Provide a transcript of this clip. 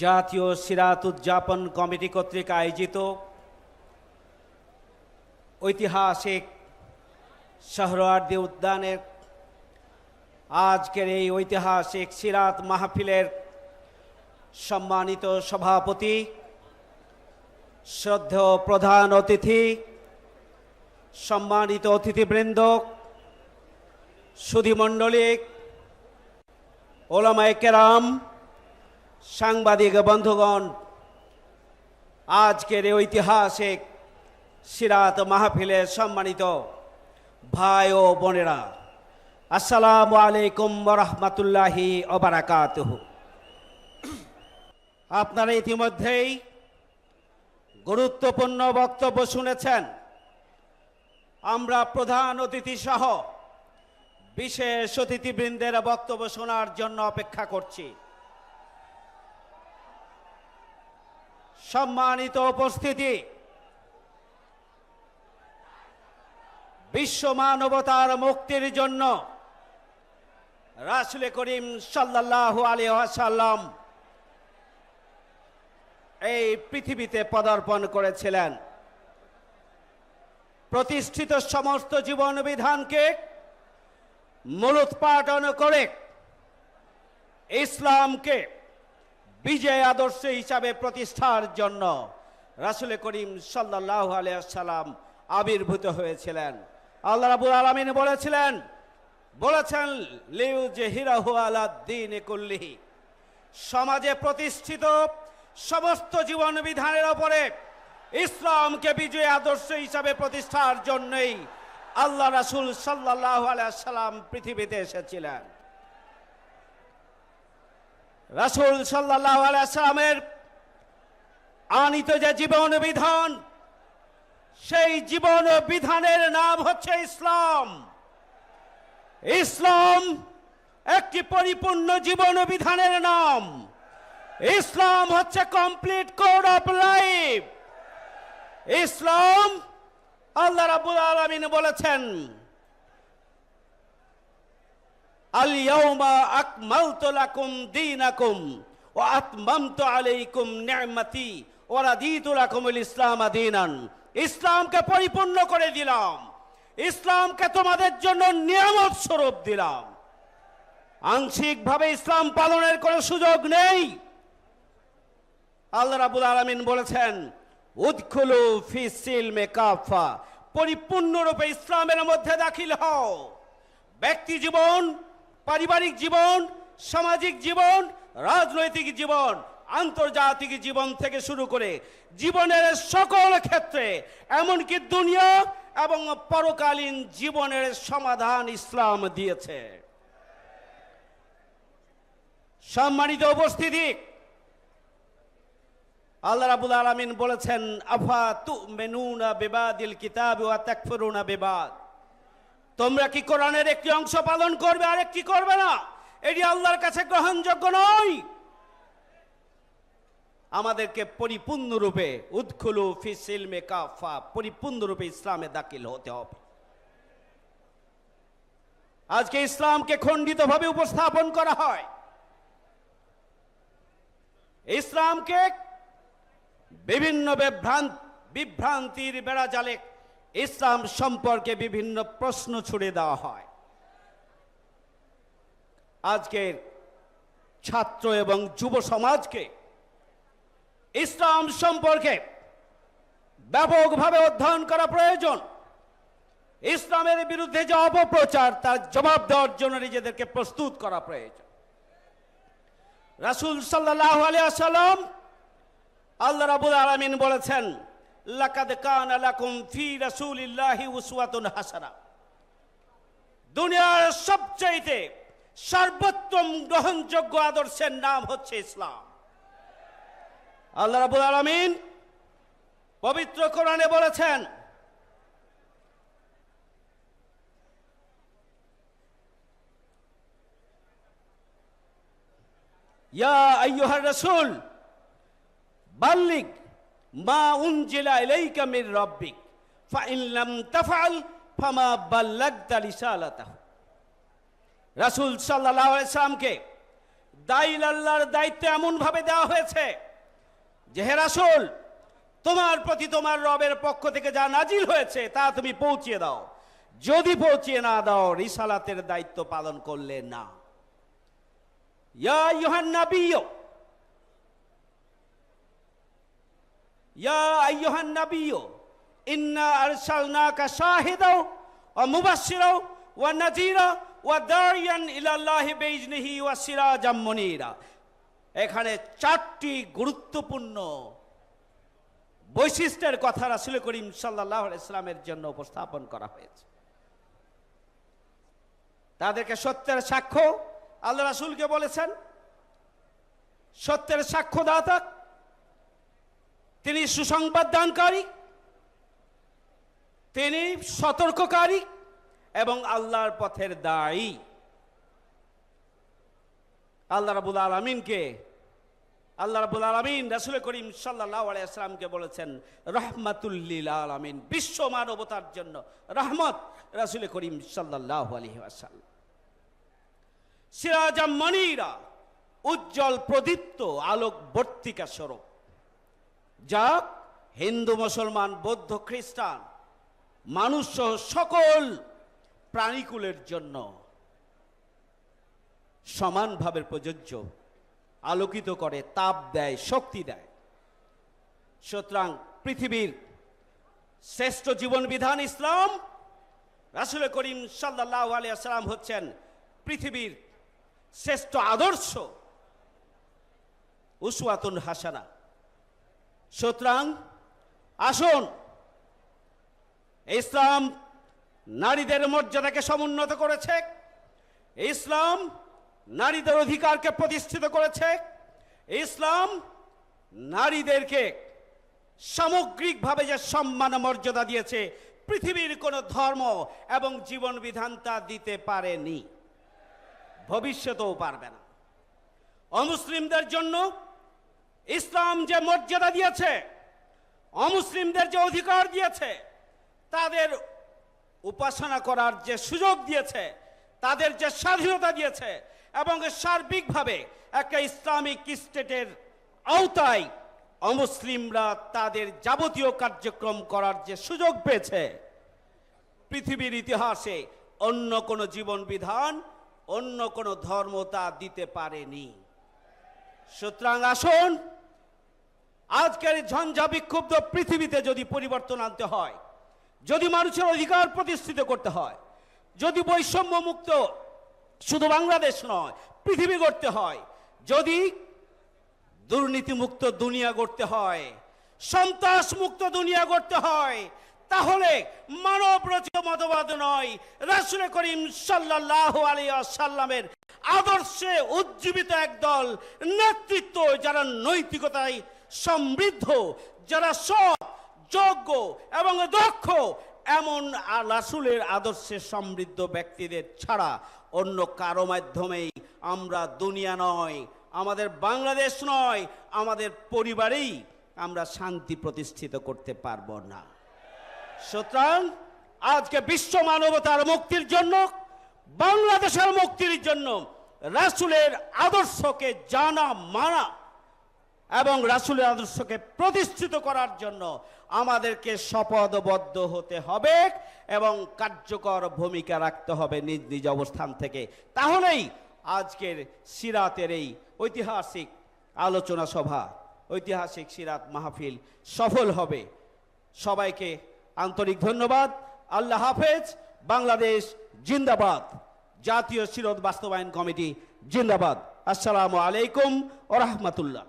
জাতীয় সিরাত উদযাপন কমিটি কর্তৃক আয়োজিত ঐতিহাসিক শাহরওয়ার্দী উদ্যানের আজকের এই ঐতিহাসিক সিরাত মাহফিলের সম্মানিত সভাপতি, শ্রদ্ধেয় প্রধান অতিথি, সম্মানিত অতিথিবৃন্দ সুধীমণ্ডলিক ওলামায় কেরাম সাংবাদিক বন্ধুগণ, আজকের ঐতিহাসিক সিরাত মাহফিলের সম্মানিত ভাই ও বোনেরা, আসসালামু আলাইকুম রহমতুল্লাহি ওবারাকাত আপনারা ইতিমধ্যেই গুরুত্বপূর্ণ বক্তব্য শুনেছেন। আমরা প্রধান অতিথি সহ বিশেষ অতিথিবৃন্দের বক্তব্য শোনার জন্য অপেক্ষা করছি। সম্মানিত উপস্থিতি। বিশ্ব মানবতার মুক্তির জন্য রাসুল করিম সাল্লাহ আলিহাসাল্লাম এই পৃথিবীতে পদার্পণ করেছিলেন। প্রতিষ্ঠিত সমস্ত জীবন বিধানকে মূলোৎপাটন করে ইসলামকে বিজয় আদর্শ হিসাবে প্রতিষ্ঠার জন্য রাসুল করিম সাল্লাহ আলিয়াল্লাম আবির্ভূত হয়েছিলেন। আল্লাহ রাবুল আলমিন বলেছিলেন, বলেছেন, লিউ যে হিরাহু আলাদ্দিন কুল্লিহি। সমাজে প্রতিষ্ঠিত সমস্ত জীবন বিধানের ওপরে ইসলামকে বিজয় আদর্শ হিসাবে প্রতিষ্ঠার জন্যই আল্লাহ রাসুল সাল্লাহ আলাইসাল্লাম পৃথিবীতে এসেছিলেন। রাসুল সাল্লাহ আলাইসালামের আনিত যে জীবন বিধান, সেই জীবন বিধানের নাম হচ্ছে ইসলাম। ইসলাম একটি পরিপূর্ণ জীবন বিধানের নাম। ইসলাম হচ্ছে কমপ্লিট কোড অফ লাইফ। ইসলাম আল্লাহ রাবুল আলমিন বলেছেন আলাইকুম ইসলাম ইসলামকে পরিপূর্ণ করে দিলাম। ইসলামকে তোমাদের জন্য নিয়ামত স্বরূপ দিলাম। আংশিকভাবে ইসলাম পালনের কোনো সুযোগ নেই। আল্লাহ রাবুল আলমিন বলেছেন উৎখুলু ফি পরিপূর্ণরূপে ইসলামের মধ্যে দাখিল হও। ব্যক্তি জীবন পারিবারিক জীবন, সামাজিক জীবন, রাজনৈতিক জীবন, আন্তর্জাতিক জীবন থেকে শুরু করে জীবনের সকল ক্ষেত্রে, এমনকি দুনিয়া এবং পরকালীন জীবনের সমাধান ইসলাম দিয়েছে। সম্মানিত উপস্থিতি, আল্লাহ রাবুল আলমিন বলেছেন, আফা তু মেনুনা বেবাদিল কিতাব ওয়া তাকফুরুনা বেবাদ? তোমরা কি কোরআনের একটি অংশ পালন করবে, আর একটি করবে না? এটি আল্লাহর কাছে গ্রহণযোগ্য নয়। আমাদেরকে পরিপূর্ণরূপে উৎখুলু ফিসিল কাফা, পরিপূর্ণরূপে ইসলামে দাখিল হতে হবে। আজকে ইসলামকে খণ্ডিতভাবে উপস্থাপন করা হয়। ইসলামকে বিভিন্ন বিভ্রান্ত বিভ্রান্তির বেড়াজালে ইসলাম সম্পর্কে বিভিন্ন প্রশ্ন ছুড়ে দেওয়া হয়। আজকের ছাত্র এবং যুব সমাজকে ইসলাম সম্পর্কে ব্যাপকভাবে অধ্যয়ন করা প্রয়োজন। ইসলামের বিরুদ্ধে যে অপপ্রচার, তার জবাব দেওয়ার জন্য নিজেদেরকে প্রস্তুত করা প্রয়োজন। রাসুল সাল্লাহ আলিয়া সাল্লাম আল্লাহ রাবুল আলামিন বলেছেন লাকাদ কানা লাকুম ফি রাসূলিল্লাহি উসওয়াতুন হাসানা। দুনিয়ার সবচাইতে সর্বোত্তম গ্রহণযোগ্য আদর্শের নাম হচ্ছে ইসলাম। আল্লাহ রাবুল আলামিন পবিত্র কোরআনে বলেছেন, ইয়া আইয়ুহার রাসূল বাল্লিক মা উনজিলা ইলাইকা মির রাব্বিক, ফাইন লাম তাফআল, ফামা বাল্লাগতা রিসালাতাহু। রাসূল সাল্লাল্লাহু আলাইহি সাল্লামকে দাইল আল্লাহর দায়িত্ব এমন ভাবে দেওয়া হয়েছে যে, হে রাসূল, তোমার প্রতি তোমার রবের পক্ষ থেকে যা নাজিল হয়েছে তা তুমি পৌঁছিয়ে দাও। যদি পৌঁছিয়ে না দাও, রিসালাতের দায়িত্ব পালন করলে না। ইয়া ইউহান ইয়া ওয়া এখানে চারটি গুরুত্বপূর্ণ বৈশিষ্ট্যের কথা রাসূল করিম সাল্লাল্লাহু ইসলামের জন্য উপস্থাপন করা হয়েছে। তাদেরকে সত্যের সাক্ষ্য আল্লাহ রাসুলকে বলেছেন, সত্যের সাক্ষ্য সাক্ষ্যদাতা তিনি সুসংবাদ দানকারী, তিনি সতর্ককারী এবং আল্লাহর পথের দায়ী। আল্লাহ রাবুল আলমিনকে, আল্লাহ রাবুল আলমিন রাসুল করিম সাল্লাহ আলাইসলামকে বলেছেন রহমাতুল্লিল আলমিন, বিশ্ব মানবতার জন্য রহমত রাসুল করিম সাল্লাহ আলহি আসাল্লাম সিরাজাম মনিরা উজ্জ্বল প্রদীপ্ত আলোক বর্তিকা স্বরূপ। যা হিন্দু, মুসলমান, বৌদ্ধ, খ্রিস্টান, মানুষ সহ সকল প্রাণীকুলের জন্য সমানভাবে প্রযোজ্য, আলোকিত করে, তাপ দেয়, শক্তি দেয়। সুতরাং পৃথিবীর শ্রেষ্ঠ জীবন বিধান ইসলাম, রাসুল করিম সাল্লাহ আলিয়াল্লাম হচ্ছেন পৃথিবীর শ্রেষ্ঠ আদর্শ, উসওয়াতুন হাসানা। সুতরাং আসুন, ইসলাম নারীদের মর্যাদাকে সমুন্নত করেছে, ইসলাম নারীদের অধিকারকে প্রতিষ্ঠিত করেছে, ইসলাম নারীদেরকে সামগ্রিকভাবে যে সম্মান মর্যাদা দিয়েছে, পৃথিবীর কোনো ধর্ম এবং জীবন বিধান তা দিতে পারেনি। ভবিষ্যতেও পারবে না। অমুসলিমদের জন্য ইসলাম যে মর্যাদা দিয়েছে, অমুসলিমদের যে অধিকার দিয়েছে, তাদের উপাসনা করার যে সুযোগ দিয়েছে, তাদের যে স্বাধীনতা দিয়েছে, এবং সার্বিকভাবে একটা ইসলামিক স্টেটের আওতায় অমুসলিমরা তাদের যাবতীয় কার্যক্রম করার যে সুযোগ পেয়েছে, পৃথিবীর ইতিহাসে অন্য কোনো জীবন বিধান, অন্য কোনো ধর্ম তা দিতে পারেনি। সুতরাং আসুন, আজকের ঝঞ্ঝা বিক্ষুব্ধ পৃথিবীতে যদি পরিবর্তন আনতে হয়, যদি মানুষের অধিকার প্রতিষ্ঠিত করতে হয়, যদি বৈষম্য মুক্ত শুধু বাংলাদেশ নয়, পৃথিবী গড়তে হয়, যদি দুর্নীতিমুক্ত দুনিয়া গড়তে হয় সন্ত্রাস মুক্ত দুনিয়া গড়তে হয়, তাহলে মানব রচিত মতবাদ নয় রাসুল করিম সাল্লাহ আলিয়া সাল্লামের আদর্শে উজ্জীবিত একদল নেতৃত্ব যারা নৈতিকতায় সমৃদ্ধ, যারা সৎ, যোগ্য এবং দক্ষ, এমন রাসূলের আদর্শে সমৃদ্ধ ব্যক্তিদের ছাড়া অন্য কারও মাধ্যমেই আমরা দুনিয়া নয়, আমাদের বাংলাদেশ নয়, আমাদের পরিবারেই আমরা শান্তি প্রতিষ্ঠিত করতে পারব না। সুতরাং আজকে বিশ্ব মানবতার মুক্তির জন্য বাংলাদেশের মুক্তির জন্য রাসূলের আদর্শকে জানা, মানা এবং রাসূলের আদর্শকে প্রতিষ্ঠিত করার জন্য আমাদেরকে শপথবদ্ধ হতে হবে এবং কার্যকর ভূমিকা রাখতে হবে নিজ নিজ অবস্থান থেকে। তাহলেই আজকের সিরাতের এই ঐতিহাসিক আলোচনা সভা, ঐতিহাসিক সিরাত মাহফিল সফল হবে। সবাইকে আন্তরিক ধন্যবাদ। আল্লাহ হাফেজ। বাংলাদেশ জিন্দাবাদ। জাতীয় শিরত বাস্তবায়ন কমিটি জিন্দাবাদ। আসসালামু আলাইকুম ও রহমতুল্লাহ।